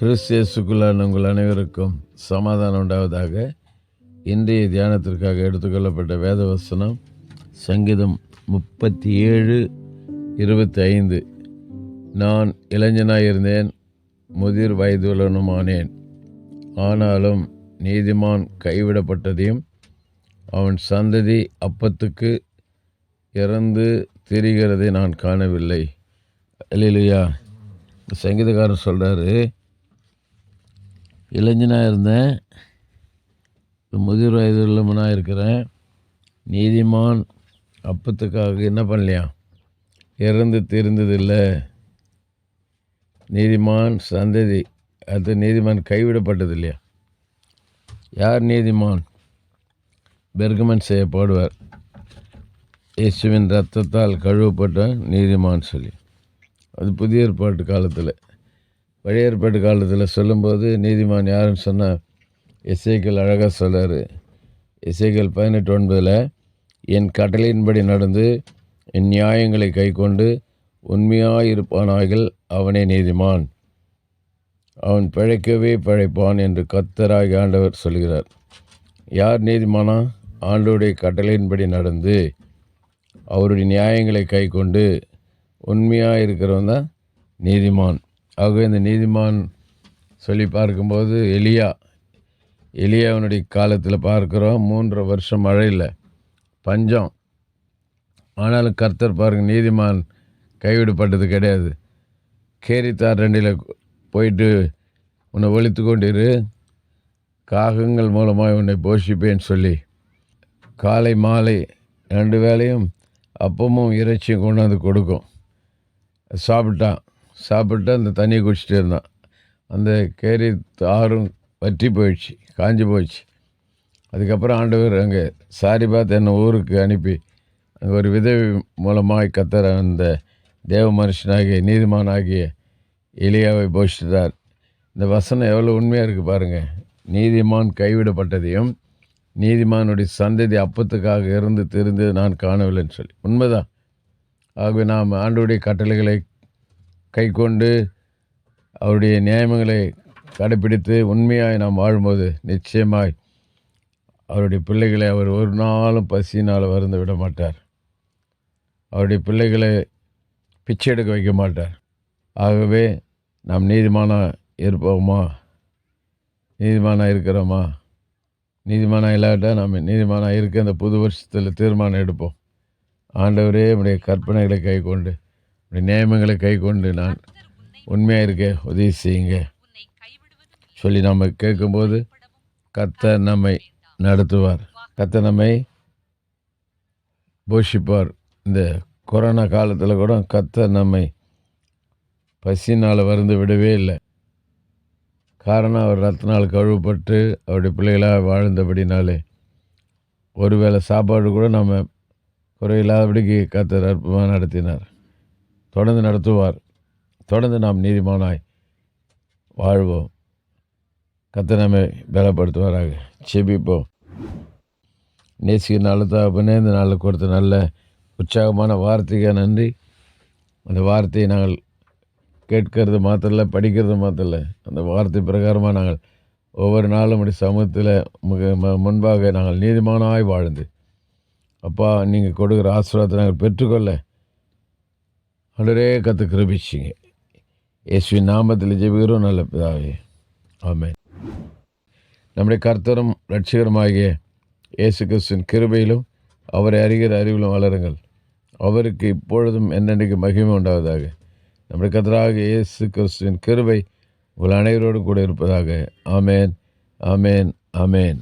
கிறிஸ்தியசுக்குள்ளான உங்கள் அனைவருக்கும் சமாதானம் உண்டாவதாக இன்றைய தியானத்திற்காக எடுத்துக்கொள்ளப்பட்ட வேதவசனம் சங்கீதம் முப்பத்தி ஏழு இருபத்தி ஐந்து நான் இளைஞனாயிருந்தேன் முதிர் வயதுள்ளனுமானேன் ஆனாலும் நீதிமான் கைவிடப்பட்டதையும் அவன் சந்ததி அப்பத்துக்கு இறந்து திரிகிறதை நான் காணவில்லை. இல்லையா சங்கீதக்காரர் சொல்கிறாரு இளைஞனாக இருந்தேன். முதிர் வயது உள்ளவனாக இருக்கிறேன். நீதிமான் அப்பத்துக்காக என்ன பண்ணலையா? இறந்து தீர்ந்ததில்லை. நீதிமான் சந்ததி அது நீதிமான் கைவிடப்பட்டது இல்லையா யார் நீதிமான்? பெர்கமன் செய்யப்படுவார். இயேசுவின் ரத்தத்தால் கழுவப்பட்ட நீதிமான் சொல்லி. அது புதிய ஏற்பாட்டு காலத்தில். பழைய ஏற்பாட்டு காலத்தில் சொல்லும்போது நீதிமான் யாருன்னு சொன்னால் இசைகள் அழகாக சொல்கிறார் இசைகள் பதினெட்டு ஒன்பதில் என் கட்டளையின்படி நடந்து என் நியாயங்களை கைக்கொண்டு உண்மையாக இருப்பானாகில் அவனே நீதிமான். அவன் பிழைக்கவே பிழைப்பான் என்று கத்தராகி ஆண்டவர் சொல்கிறார். யார் நீதிமானா? ஆண்டோடைய கட்டளையின்படி நடந்து அவருடைய நியாயங்களை கைக்கொண்டு உண்மையாக இருக்கிறவன் தான் நீதிமான். ஆகவே இந்த நீதிமான் சொல்லி பார்க்கும்போது எலியா எலியாவினுடைய காலத்தில் பார்க்குறோம் மூன்றரை வருஷம் மழையில் பஞ்சம். ஆனாலும் கர்த்தர் பாருங்க நீதிமான் கைவிடப்பட்டது கிடையாது. கேரித்தார் ரெண்டில் போயிட்டு உன்னை ஒழித்து கொண்டிரு காகங்கள் மூலமாக உன்னை போஷிப்பேன்னு சொல்லி காலை மாலை ரெண்டு வேளையும் அப்பமும் இறைச்சியும் கொண்டாந்து கொடுக்கும். சாப்பிட்டான். சாப்பிட்டு அந்த தண்ணியை குடிச்சிட்டு இருந்தான். அந்த கேரி ஆறும் வற்றி போயிடுச்சு காஞ்சி போயிடுச்சு. அதுக்கப்புறம் ஆண்டவர் அங்கே சாரி பார்த்து என்னை ஊருக்கு அனுப்பி அங்கே ஒரு விதவி மூலமாக கத்தர அந்த தேவ மனுஷனாகிய நீதிமானாகிய எலியாவை போஷித்தார். இந்த வசனம் எவ்வளோ உண்மையாக இருக்குது பாருங்கள் நீதிமான் கைவிடப்பட்டதையும் நீதிமானுடைய சந்ததி அப்பத்துக்காக இருந்து தெரிந்து நான் காணவில்லைன்னு சொல்லி. உண்மைதான். ஆகவே நாம் ஆண்டுடைய கட்டளைகளை கைக்கொண்டு அவருடைய நியாயங்களை கடைப்பிடித்து உண்மையாய் நாம் வாழும்போது நிச்சயமாய் அவருடைய பிள்ளைகளை அவர் ஒரு நாளும் பசியினால் வருந்து விட மாட்டார். அவருடைய பிள்ளைகளை பிச்சை எடுக்க வைக்க மாட்டார். ஆகவே நாம் நீதிமானா இருப்போமா? நீதிமானாக இருக்கிறோமா? நீதிமானாக இல்லாட்டால் நாம் நீதிமானாக இருக்க அந்த புது வருஷத்தில் தீர்மானம் எடுப்போம். ஆண்டவரே நம்முடைய கற்பனைகளை கை கொண்டு நியமங்களை கை கொண்டு நான் உண்மையாக இருக்க உதவி செய்யுங்க. சொல்லி நம்ம கேட்கும்போது கத்த நம்மை நடத்துவார். கத்த நம்மை போஷிப்பார். இந்த கொரோனா காலத்தில் கூட கத்த நம்மை பசினால் வருந்து விடவே இல்லை. காரணம் அவர் ரத்தினால் கழுவப்பட்டு அவருடைய பிள்ளைகளாக வாழ்ந்தபடினாலே ஒருவேளை சாப்பாடு கூட நம்ம குறையில்லாதபடிக்கு கத்தர் அற்புதமாக நடத்தினார். தொடர்ந்து நடத்துவார். தொடர்ந்து நாம் நீதிமானாய் வாழ்வோம். கர்த்தர் நம்மை பலப்படுத்துவாராக. செபிப்போம் நேசிக்க நல்ல தகப்பனே இந்த நாளில் கொடுத்த நல்ல உற்சாகமான வார்த்தைக்கு நன்றி. அந்த வார்த்தையை நாங்கள் கேட்கறது மாத்திரல படிக்கிறது மாத்திரல அந்த வார்த்தை பிரகாரமாக நாங்கள் ஒவ்வொரு நாளும் அப்படி சமூகத்தில் ம- முன்பாக நாங்கள் நீதிமானாய் வாழ்ந்து. அப்பா நீங்கள் கொடுக்குற ஆசீர்வாதத்தை நாங்கள் பெற்றுக்கொள்ள அன்றே கற்று கிருபிச்சிங்க இயேசுவின் நாமத்தில் ஜெபிக்கிறோம் நல்ல பிதாவே ஆமே நம்முடைய கர்த்தரும் ரட்சிகரமாகிய இயேசு கிறிஸ்துவின் கிருபையிலும் அவரை அறிகிற அறிவிலும் வளருங்கள் அவருக்கு இப்பொழுதும் என்னென்றைக்கு மகிமை உண்டாவதாக நம்முடைய கர்த்தராகிய இயேசு கிறிஸ்துவின் கிருபை உங்கள் அனைவரோடும் கூட இருப்பதாக ஆமேன் ஆமேன் ஆமேன்